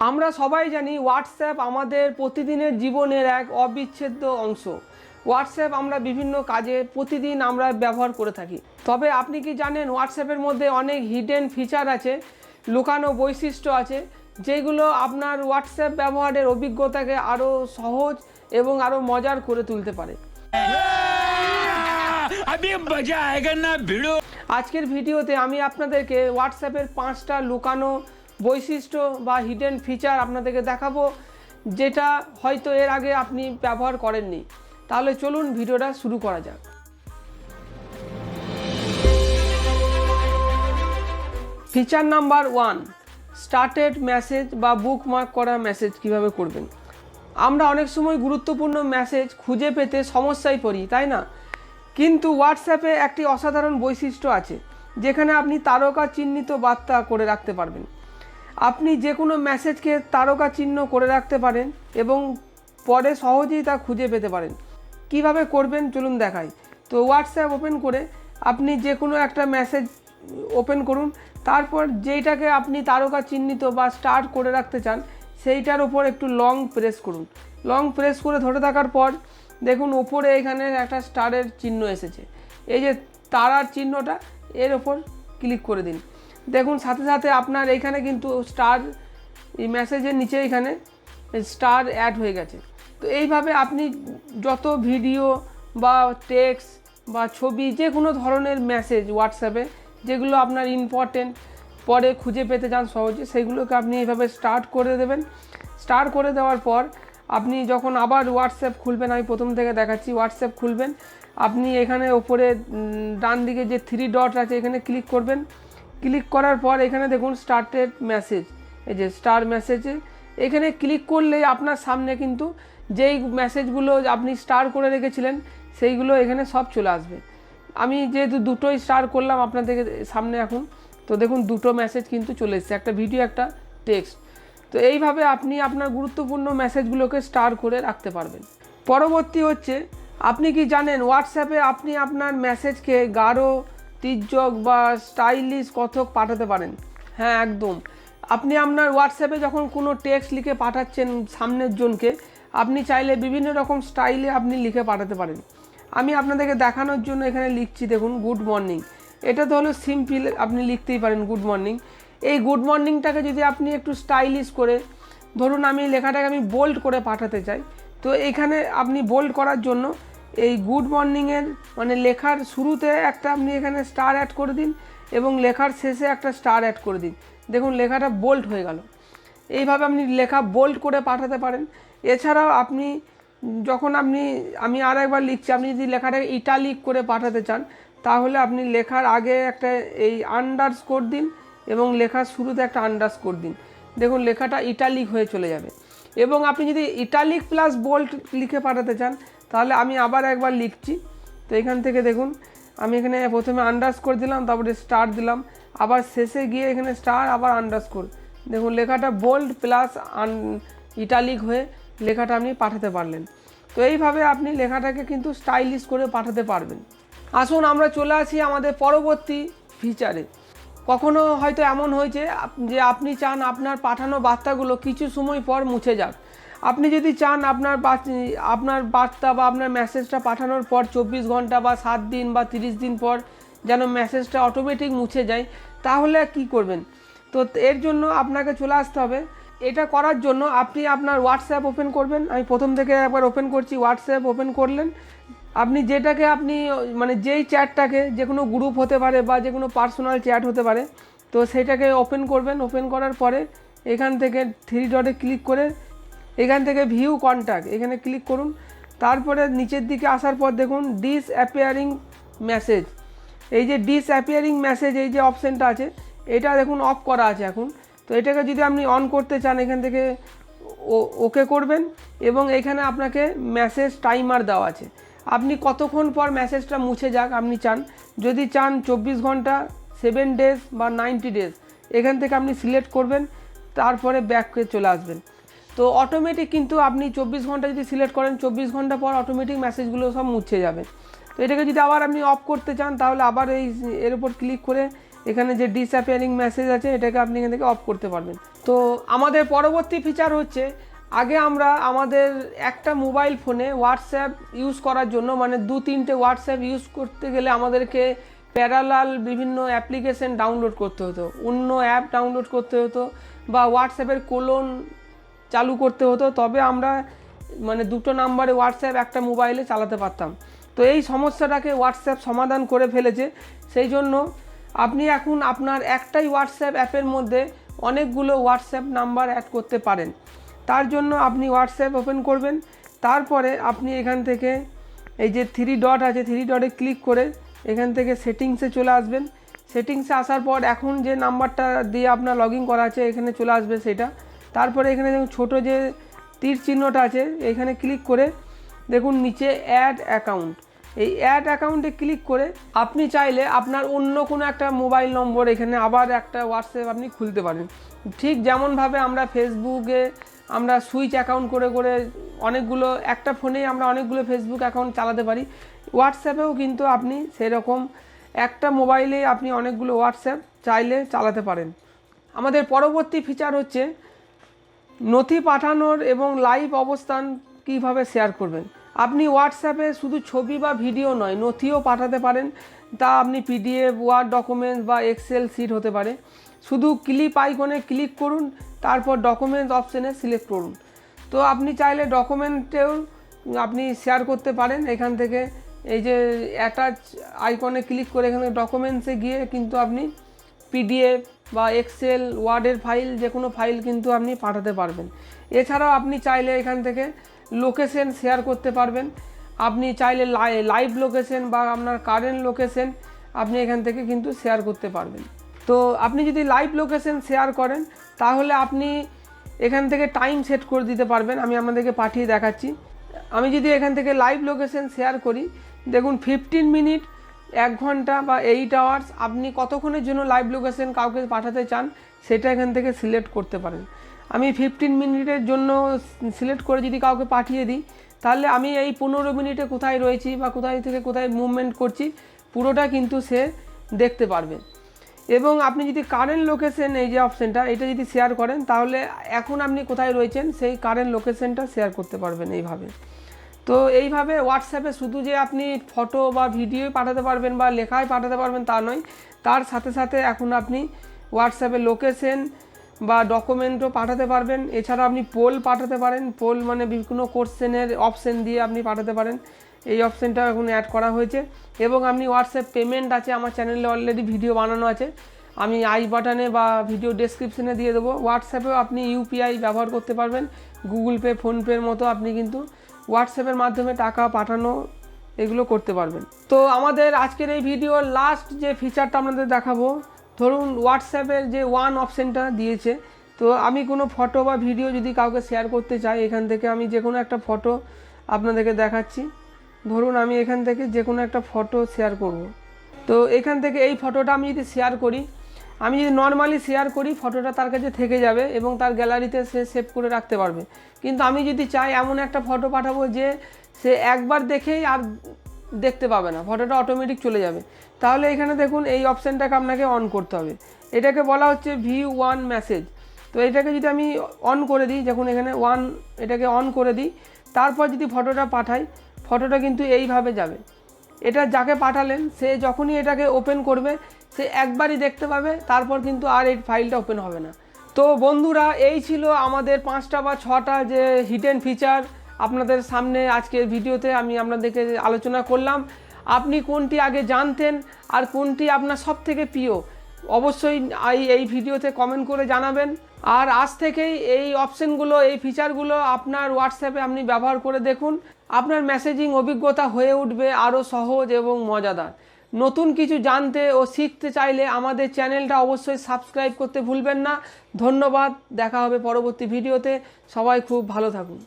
আমরা সবাই জানি হোয়াটসঅ্যাপ আমাদের প্রতিদিনের জীবনের এক অবিচ্ছেদ্য অংশ। হোয়াটসঅ্যাপ আমরা বিভিন্ন কাজে প্রতিদিন আমরা ব্যবহার করে থাকি। তবে আপনি কি জানেন হোয়াটসঅ্যাপের মধ্যে অনেক হিডেন ফিচার আছে লুকানো বৈশিষ্ট্য আছে যেগুলো আপনার হোয়াটসঅ্যাপ ব্যবহারের অভিজ্ঞতাকে আরও সহজ এবং আরও মজার করে তুলতে পারে। আজকের ভিডিওতে আমি আপনাদেরকে হোয়াটসঅ্যাপের পাঁচটা লুকানো বৈশিষ্ট্য বা হিডেন ফিচার আপনাদেরকে দেখাবো, যেটা হয়তো এর আগে আপনি ব্যবহার করেননি। তাহলে চলুন ভিডিওটা শুরু করা যাক। Feature number one started message বা বুকমার্ক করা মেসেজ কীভাবে করবেন? আমরা অনেক সময় গুরুত্বপূর্ণ মেসেজ খুঁজে পেতে সমস্যায় পড়ি, তাই না? কিন্তু হোয়াটসঅ্যাপে একটি অসাধারণ বৈশিষ্ট্য আছে, যেখানে আপনি তারকা চিহ্নিত বার্তা করে রাখতে পারবেন। আপনি যে কোনো মেসেজকে তারকা চিহ্ন করে রাখতে পারেন এবং পরে সহজেই তা খুঁজে পেতে পারেন। কীভাবে করবেন চলুন দেখাই। তো হোয়াটসঅ্যাপ ওপেন করে আপনি যে কোনো একটা মেসেজ ওপেন করুন। তারপর যেইটাকে আপনি তারকা চিহ্নিত বা স্টার্ট করে রাখতে চান, সেইটার উপর একটু লং প্রেস করুন। লং প্রেস করে ধরে থাকার পর দেখুন ওপরে এখানে একটা স্টারের চিহ্ন এসেছে। এই যে তারার চিহ্নটা, এর ওপর ক্লিক করে দিন। দেখুন, সাথে সাথে আপনার এইখানে কিন্তু স্টার এই মেসেজের নিচে এখানে স্টার অ্যাড হয়ে গেছে। তো এইভাবে আপনি যত ভিডিও বা টেক্সট বা ছবি যে কোনো ধরনের মেসেজ হোয়াটসঅ্যাপে যেগুলো আপনার ইম্পর্টেন্ট পরে খুঁজে পেতে চান সহজে সেইগুলোকে আপনি এইভাবে স্টার্ট করে দেবেন। স্টার্ট করে দেওয়ার পর আপনি যখন আবার হোয়াটসঅ্যাপ খুলবেন, আমি প্রথম থেকে দেখাচ্ছি হোয়াটসঅ্যাপ খুলবেন, আপনি এখানে ওপরে ডান দিকে যে থ্রি ডট আছে, এখানে ক্লিক করবেন। ক্লিক করার পর এখানে দেখুন স্টার্টেড মেসেজ এই যে স্টার মেসেজে এখানে ক্লিক করলে আপনার সামনে কিন্তু যেই মেসেজগুলো আপনি স্টার করে রেখেছিলেন, সেইগুলো এখানে সব চলে আসবে। আমি যেহেতু দুটোই স্টার করলাম আপনাদের সামনে এখন, তো দেখুন দুটো মেসেজ কিন্তু চলে এসেছে, একটা ভিডিও একটা টেক্সট তো এইভাবে আপনি আপনার গুরুত্বপূর্ণ মেসেজগুলোকে স্টার করে রাখতে পারবেন। পরবর্তী হচ্ছে, আপনি কি জানেন হোয়াটসঅ্যাপে আপনি আপনার মেসেজকে গাঢ় তির্যক বা স্টাইলিশ কথক পাঠাতে পারেন। হ্যাঁ একদম। আপনি আপনার হোয়াটসঅ্যাপে যখন কোনো টেক্সট লিখে পাঠাচ্ছেন সামনের জনকে, আপনি চাইলে বিভিন্ন রকম স্টাইলে আপনি লিখে পাঠাতে পারেন। আমি আপনাদেরকে দেখানোর জন্য এখানে লিখছি, দেখুন গুড মর্নিং এটা তো হলো সিম্পল আপনি লিখতেই পারেন গুড মর্নিং এই গুড মর্নিংটাকে যদি আপনি একটু স্টাইলিশ করে, ধরুন আমি লেখাটাকে আমি বোল্ড করে পাঠাতে চাই, তো এখানে আপনি বোল্ড করার জন্য এই গুড মর্নিংয়ের মানে লেখার শুরুতে একটা আপনি এখানে স্টার অ্যাড করে দিন এবং লেখার শেষে একটা স্টার অ্যাড করে দিন। দেখুন, লেখাটা বোল্ড হয়ে গেল। এইভাবে আপনি লেখা বোল্ড করে পাঠাতে পারেন। এছাড়াও আপনি যখন আপনি, আমি আর একবার লিখছি, আপনি যদি লেখাটাকে ইটালিক করে পাঠাতে চান, তাহলে আপনি লেখার আগে একটা এই আন্ডার স্কোর দিন এবং লেখার শুরুতে একটা আন্ডার স্কোর দিন। দেখুন, লেখাটা ইটালিক হয়ে চলে যাবে। এবং আপনি যদি ইটালিক প্লাস বোল্ট লিখে পাঠাতে চান তাহলে আমি আবার একবার লিখছি। তো এখান থেকে দেখুন, আমি এখানে প্রথমে আন্ডারস্কোর দিলাম, তারপরে স্টার দিলাম। আবার শেষে গিয়ে এখানে স্টার আবার আন্ডারস্কোর দেখুন, লেখাটা বোল্ড প্লাস আন ইটালিক হয়ে লেখাটা আপনি পাঠাতে পারলেন। তো এইভাবে আপনি লেখাটাকে কিন্তু স্টাইলিশ করে পাঠাতে পারবেন। আসুন, আমরা চলে আসি আমাদের পরবর্তী ফিচারে কখনো হয়তো এমন হয়েছে যে আপনি চান আপনার পাঠানো বার্তাগুলো কিছু সময় পর মুছে যাক। আপনি যদি চান আপনার আপনার বার্তা বা আপনার মেসেজটা পাঠানোর পর চব্বিশ ঘণ্টা বা সাত দিন বা তিরিশ দিন পর যেন মেসেজটা অটোমেটিক মুছে যায়, তাহলে কি করবেন? তো এর জন্য আপনাকে চলে আসতে হবে। এটা করার জন্য আপনি আপনার হোয়াটসঅ্যাপ ওপেন করবেন। আমি প্রথম থেকে একবার ওপেন করছি হোয়াটসঅ্যাপ ওপেন করলেন। আপনি যেটাকে আপনি মানে যেই চ্যাটটাকে যে কোনো গ্রুপ হতে পারে বা যে কোনো পার্সোনাল চ্যাট হতে পারে, তো সেটাকে ওপেন করবেন। ওপেন করার পরে এখান থেকে থ্রি ডটে ক্লিক করে এখান থেকে ভিউ কন্ট্যাক্ট এখানে ক্লিক করুন। তারপরে নিচের দিকে আসার পর দেখুন ডিস অ্যাপিয়ারিং মেসেজ এই যে ডিস অ্যাপিয়ারিং মেসেজ এই যে অপশানটা আছে, এটা দেখুন অফ করা আছে এখন। তো এটাকে যদি আপনি অন করতে চান, এখান থেকে ওকে করবেন এবং এখানে আপনাকে মেসেজ টাইমার দেওয়া আছে। আপনি কতক্ষণ পর মেসেজটা মুছে যাক, আপনি চান। যদি চান চব্বিশ ঘণ্টা সেভেন ডেজ বা নাইনটি ডেজ এখান থেকে আপনি সিলেক্ট করবেন, তারপরে ব্যাকে চলে আসবেন। তো অটোমেটিক কিন্তু আপনি চব্বিশ ঘণ্টা যদি সিলেক্ট করেন, চব্বিশ ঘণ্টা পর অটোমেটিক মেসেজগুলো সব মুছে যাবে। তো এটাকে যদি আবার আপনি অফ করতে চান, তাহলে আবার এই এর উপর ক্লিক করে এখানে যে ডিসঅ্যাপিয়ারিং মেসেজ আছে, এটাকে আপনি এখান থেকে অফ করতে পারবেন। তো আমাদের পরবর্তী ফিচার হচ্ছে, আগে আমরা আমাদের একটা মোবাইল ফোনে হোয়াটসঅ্যাপ ইউজ করার জন্য মানে দু, তিনটে হোয়াটসঅ্যাপ ইউজ করতে গেলে আমাদেরকে প্যারালাল বিভিন্ন অ্যাপ্লিকেশন ডাউনলোড করতে হতো। অন্য অ্যাপ ডাউনলোড করতে হতো বা হোয়াটসঅ্যাপের কোলন চালু করতে হতো, তবে আমরা মানে দুটো নাম্বারে হোয়াটসঅ্যাপ একটা মোবাইলে চালাতে পারতাম। তো এই সমস্যাটাকে হোয়াটসঅ্যাপ সমাধান করে ফেলেছে। সেই জন্য আপনি এখন আপনার একটাই হোয়াটসঅ্যাপ অ্যাপের মধ্যে অনেকগুলো হোয়াটসঅ্যাপ নাম্বার অ্যাড করতে পারেন। তার জন্য আপনি হোয়াটসঅ্যাপ ওপেন করবেন। তারপরে আপনি এখান থেকে এই যে থ্রি ডট আছে থ্রি ডটে ক্লিক করে এখান থেকে সেটিংসে চলে আসবেন। সেটিংসে আসার পর এখন যে নাম্বারটা দিয়ে আপনার লগ ইন করা আছে, এখানে চলে আসবে সেটা। তারপরে এখানে দেখুন ছোটো যে তীর চিহ্নটা আছে, এখানে ক্লিক করে দেখুন নিচে অ্যাড অ্যাকাউন্ট এই অ্যাড অ্যাকাউন্টে ক্লিক করে আপনি চাইলে আপনার অন্য কোনো একটা মোবাইল নম্বর এখানে আবার একটা হোয়াটসঅ্যাপ আপনি খুলতে পারেন। ঠিক যেমনভাবে আমরা ফেসবুকে আমরা সুইচ অ্যাকাউন্ট করে করে অনেকগুলো, একটা ফোনেই আমরা অনেকগুলো ফেসবুক অ্যাকাউন্ট চালাতে পারি। হোয়াটসঅ্যাপেও কিন্তু আপনি সেরকম একটা মোবাইলে আপনি অনেকগুলো হোয়াটসঅ্যাপ চাইলে চালাতে পারেন। আমাদের পরবর্তী ফিচার হচ্ছে নথি পাঠানোর এবং লাইভ অবস্থান কীভাবে শেয়ার করবেন? আপনি হোয়াটসঅ্যাপে শুধু ছবি বা ভিডিও নয়, নথিও পাঠাতে পারেন। তা আপনি পিডিএফ ওয়ার্ড ডকুমেন্টস বা এক্সেল সিট হতে পারে। শুধু ক্লিপ আইকনে ক্লিক করুন, তারপর ডকুমেন্টস অপশানে সিলেক্ট করুন। তো আপনি চাইলে ডকুমেন্টেও আপনি শেয়ার করতে পারেন এখান থেকে। এই যে অ্যাটাচ আইকনে ক্লিক করে এখানে ডকুমেন্টসে গিয়ে কিন্তু আপনি পিডিএফ বা এক্সেল ওয়ার্ডের ফাইল যে কোনো ফাইল কিন্তু আপনি পাঠাতে পারবেন। এছাড়াও আপনি চাইলে এখান থেকে লোকেশন শেয়ার করতে পারবেন। আপনি চাইলে লাইভ লোকেশন বা আপনার কারেন্ট লোকেশন আপনি এখান থেকে কিন্তু শেয়ার করতে পারবেন। তো আপনি যদি লাইভ লোকেশন শেয়ার করেন, তাহলে আপনি এখান থেকে টাইম সেট করে দিতে পারবেন। আমি আপনাদেরকে পাঠিয়ে দেখাচ্ছি। আমি যদি এখান থেকে লাইভ লোকেশন শেয়ার করি, দেখুন ফিফটিন মিনিট এক ঘণ্টা বা এইট আওয়ার্স আপনি কতক্ষণের জন্য লাইভ লোকেশন কাউকে পাঠাতে চান, সেটা এখান থেকে সিলেক্ট করতে পারেন। আমি ফিফটিন মিনিটের জন্য সিলেক্ট করে যদি কাউকে পাঠিয়ে দিই, তাহলে আমি এই পনেরো মিনিটে কোথায় রয়েছি বা কোথায় থেকে কোথায় মুভমেন্ট করছি, পুরোটা কিন্তু সে দেখতে পারবে। এবং আপনি যদি কারেন্ট লোকেশন এই যে অপশানটা এটা যদি শেয়ার করেন, তাহলে এখন আপনি কোথায় রয়েছেন, সেই কারেন্ট লোকেশনটা শেয়ার করতে পারবেন এইভাবে। তো এইভাবে হোয়াটসঅ্যাপে শুধু যে আপনি ফটো বা ভিডিও পাঠাতে পারবেন বা লেখায় পাঠাতে পারবেন তা নয়, তার সাথে সাথে এখন আপনি হোয়াটসঅ্যাপে লোকেশন বা ডকুমেন্টও পাঠাতে পারবেন। এছাড়া আপনি পোল পাঠাতে পারেন। পোল মানে বিভিন্ন কোশ্চেনের অপশন দিয়ে আপনি পাঠাতে পারেন। এই অপশানটা এখন অ্যাড করা হয়েছে। এবং আপনি হোয়াটসঅ্যাপ পেমেন্ট আছে। আমার চ্যানেলে অলরেডি ভিডিও বানানো আছে। আমি আই বাটনে বা ভিডিও ডেসক্রিপশনে দিয়ে দেবো। হোয়াটসঅ্যাপেও আপনি ইউপিআই ব্যবহার করতে পারবেন। গুগল পে ফোনপের মতো আপনি কিন্তু হোয়াটসঅ্যাপের মাধ্যমে টাকা পাঠানো এগুলো করতে পারবেন। তো আমাদের আজকের এই ভিডিওর লাস্ট যে ফিচারটা আপনাদের দেখাবো, ধরুন হোয়াটসঅ্যাপের যে ওয়ান অপশানটা দিয়েছে, তো আমি কোনো ফটো বা ভিডিও যদি কাউকে শেয়ার করতে চাই, এখান থেকে আমি যে কোনো একটা ফটো আপনাদেরকে দেখাচ্ছি। ধরুন আমি এখান থেকে যে কোনো একটা ফটো শেয়ার করব। তো এখান থেকে এই ফটোটা আমি যদি শেয়ার করি আমি যদি নর্মালি শেয়ার করি ফটোটা তার কাছে থেকে যাবে এবং তার গ্যালারিতে সে সেভ করে রাখতে পারবে। কিন্তু আমি যদি চাই এমন একটা ফটো পাঠাবো যে সে একবার দেখেই আর দেখতে পাবে না ফটোটা অটোমেটিক চলে যাবে। তাহলে এখানে দেখুন, এই অপশানটাকে আপনাকে অন করতে হবে। এটাকে বলা হচ্ছে ভি ওয়ান মেসেজ তো এটাকে যদি আমি অন করে দিই যখন এখানে ওয়ান এটাকে অন করে দিই, তারপর যদি ফটোটা পাঠাই ফটোটা কিন্তু এইভাবে যাবে। এটা যাকে পাঠালেন, সে যখনই এটাকে ওপেন করবে সে একবারই দেখতে পাবে, তারপর কিন্তু আর এই ফাইলটা ওপেন হবে না। তো বন্ধুরা, এই ছিল আমাদের পাঁচটা বা ছটা যে হিডেন ফিচার আপনাদের সামনে আজকের ভিডিওতে আমি আপনাদেরকে আলোচনা করলাম। আপনি কোনটি আগে জানতেন আর কোনটি আপনার সব থেকে প্রিয়? অবশ্যই এই ভিডিওতে কমেন্ট করে জানাবেন। আর আজ থেকেই এই অপশনগুলো এই ফিচারগুলো আপনার হোয়াটসঅ্যাপে আপনি ব্যবহার করে দেখুন। আপনার মেসেজিং অভিজ্ঞতা হয়ে উঠবে আরও সহজ এবং মজাদার। নতুন কিছু জানতে ও শিখতে চাইলে আমাদের চ্যানেলটা অবশ্যই সাবস্ক্রাইব করতে ভুলবেন না। ধন্যবাদ, দেখা হবে পরবর্তী ভিডিওতে। সবাই খুব ভালো থাকুন।